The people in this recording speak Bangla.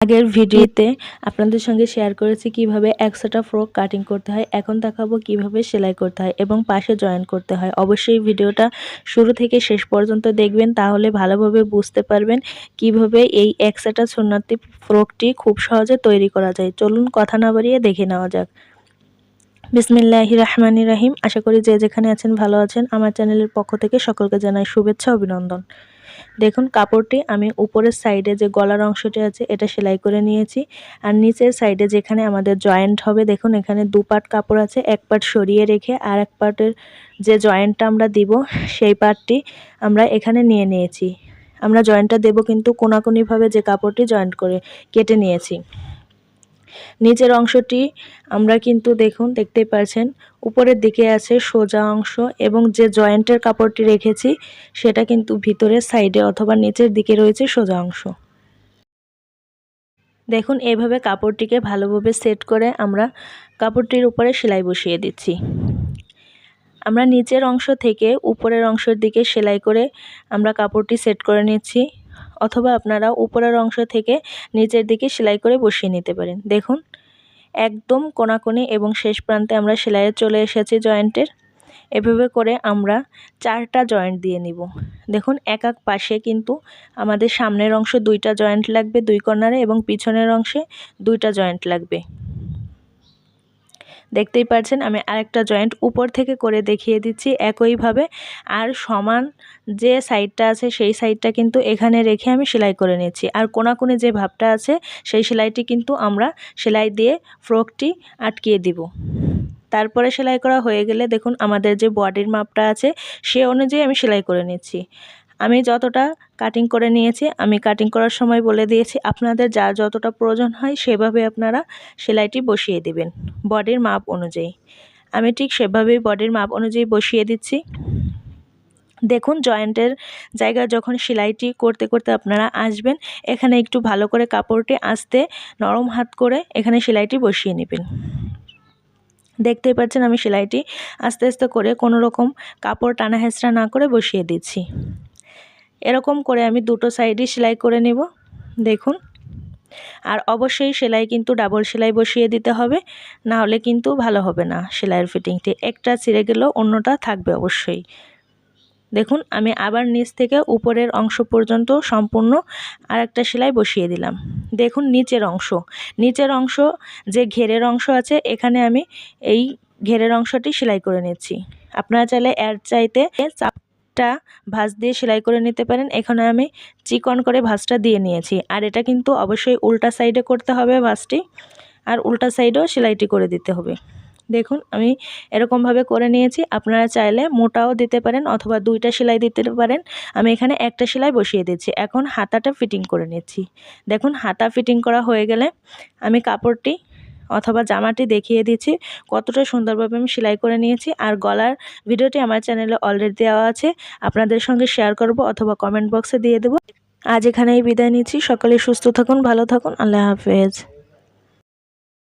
আগের ভিডিওতে আপনাদের সঙ্গে শেয়ার করেছি কীভাবে একশোটা ফ্রক কাটিং করতে হয়। এখন দেখাবো কীভাবে সেলাই করতে হয় এবং পাশে জয়েন করতে হয়। অবশ্যই ভিডিওটা শুরু থেকে শেষ পর্যন্ত দেখবেন, তাহলে ভালোভাবে বুঝতে পারবেন কীভাবে এই একশোটা সুন্নাতি ফ্রকটি খুব সহজে তৈরি করা যায়। চলুন কথা না বাড়িয়ে দেখে নেওয়া যাক। বিসমিল্লাহি রহমানি রাহিম। আশা করি যে যেখানে আছেন ভালো আছেন। আমার চ্যানেলের পক্ষ থেকে সকলকে জানাই শুভেচ্ছা, অভিনন্দন। দেখুন, কাপড়টি আমি উপরের সাইডে যে গলার অংশটি আছে, এটা সেলাই করে নিয়েছি। আর নিচের সাইডে যেখানে আমাদের জয়েন্ট হবে, দেখুন, এখানে দু পাট কাপড় আছে, এক পাট সরিয়ে রেখে আর এক পাটের যে জয়েন্টটা আমরা দিব, সেই পাটটি আমরা এখানে নিয়ে নিয়েছি। আমরা জয়েন্টটা দেব কিন্তু কোনাকুনিভাবে যে কাপড়টি জয়েন্ট করে কেটে নিয়েছি। নিচের অংশটি আমরা কিন্তু দেখুন, দেখতে পাচ্ছেন। উপরের দিকে আছে সোজা অংশ এবং যে জয়েন্টের কাপড়টি রেখেছি, সেটা কিন্তু ভিতরের সাইডে অথবা নিচের দিকে রয়েছে সোজা অংশ। দেখুন, এভাবে কাপড়টিকে ভালোভাবে সেট করে আমরা কাপড়টির উপরে সেলাই বসিয়ে দিচ্ছি। আমরা নিচের অংশ থেকে উপরের অংশের দিকে সেলাই করে আমরা কাপড়টি সেট করে নিচ্ছি। অথবা আপনারা উপরের অংশ থেকে নিচের দিকে সেলাই করে বসিয়ে নিতে পারেন। দেখুন, একদম কোনাকোনি এবং শেষ প্রান্তে আমরা সেলাইয়ে চলে এসেছি জয়েন্টের। এভাবে করে আমরা চারটা জয়েন্ট দিয়ে নিব। দেখুন, এক এক পাশে কিন্তু আমাদের সামনের অংশ দুইটা জয়েন্ট লাগবে দুই কর্নারে এবং পিছনের অংশে দুইটা জয়েন্ট লাগবে। দেখতেই পাচ্ছেন, আমি আরেকটা জয়েন্ট উপর থেকে করে দেখিয়ে দিচ্ছি একইভাবে। আর সমান যে সাইডটা আছে, সেই সাইডটা কিন্তু এখানে রেখে আমি সেলাই করে নিচ্ছি। আর কোনাকুনি যে ভাবটা আছে, সেই সেলাইটি কিন্তু আমরা সেলাই দিয়ে ফ্রকটি আটকিয়ে দিব। তারপরে সেলাই করা হয়ে গেলে দেখুন, আমাদের যে বডির মাপটা আছে, সে অনুযায়ী আমি সেলাই করে নিচ্ছি। আমি যতটা কাটিং করে নিয়েছি, আমি কাটিং করার সময় বলে দিয়েছি, আপনাদের যা যতটা প্রয়োজন হয় সেভাবে আপনারা সেলাইটি বসিয়ে দিবেন, বডির মাপ অনুযায়ী। আমি ঠিক সেভাবেই বডির মাপ অনুযায়ী বসিয়ে দিচ্ছি। দেখুন, জয়েন্টের জায়গায় যখন সেলাইটি করতে করতে আপনারা আসবেন, এখানে একটু ভালো করে কাপড়টি আসতে নরম হাত করে এখানে সেলাইটি বসিয়ে নেবেন। দেখতেই পাচ্ছেন, আমি সেলাইটি আস্তে আস্তে করে কোনো রকম কাপড় টানা হেঁচড়া না করে বসিয়ে দিচ্ছি। এরকম করে আমি দুটো সাইডই সেলাই করে নেব, দেখুন। আর অবশ্যই সেলাই কিন্তু ডাবল সেলাই বসিয়ে দিতে হবে, না হলে কিন্তু ভালো হবে না সেলাইয়ের ফিটিংটি। একটা ছিঁড়ে গেলেও অন্যটা থাকবে অবশ্যই। দেখুন, আমি আবার নিচ থেকে উপরের অংশ পর্যন্ত সম্পূর্ণ আর একটা সেলাই বসিয়ে দিলাম। দেখুন, নিচের অংশ। নিচের অংশ যে ঘেরের অংশ আছে, এখানে আমি এই ঘেরের অংশটি সেলাই করে নিচ্ছি। আপনারা চাইলে এর চাইতে চাপ ভাঁজটা ভাঁজ দিয়ে সেলাই করে নিতে পারেন। এখানে আমি চিকন করে ভাঁজটা দিয়ে নিয়েছি। আর এটা কিন্তু অবশ্যই উল্টা সাইডে করতে হবে ভাঁজটি। আর উল্টা সাইডেও সেলাইটি করে দিতে হবে। দেখুন, আমি এরকমভাবে করে নিয়েছি। আপনারা চাইলে মোটাও দিতে পারেন অথবা দুইটা সেলাই দিতে পারেন। আমি এখানে একটা সেলাই বসিয়ে দিচ্ছি এখন হাতাটা ফিটিং করে নিচ্ছি। দেখুন, হাতা ফিটিং করা হয়ে গেলে আমি কাপড়টি অথবা জামাটি দেখিয়ে দিচ্ছি। কতটা সুন্দরভাবে আমি সেলাই করে নিয়েছি। আর গলার ভিডিওটি আমার চ্যানেলে অলরেডি দেওয়া আছে। আপনাদের সঙ্গে শেয়ার করব অথবা কমেন্ট বক্সে দিয়ে দেবো। আজ এখানেই বিদায় নিচ্ছি। সকলে সুস্থ থাকুন, ভালো থাকুন। আল্লাহ হাফেজ।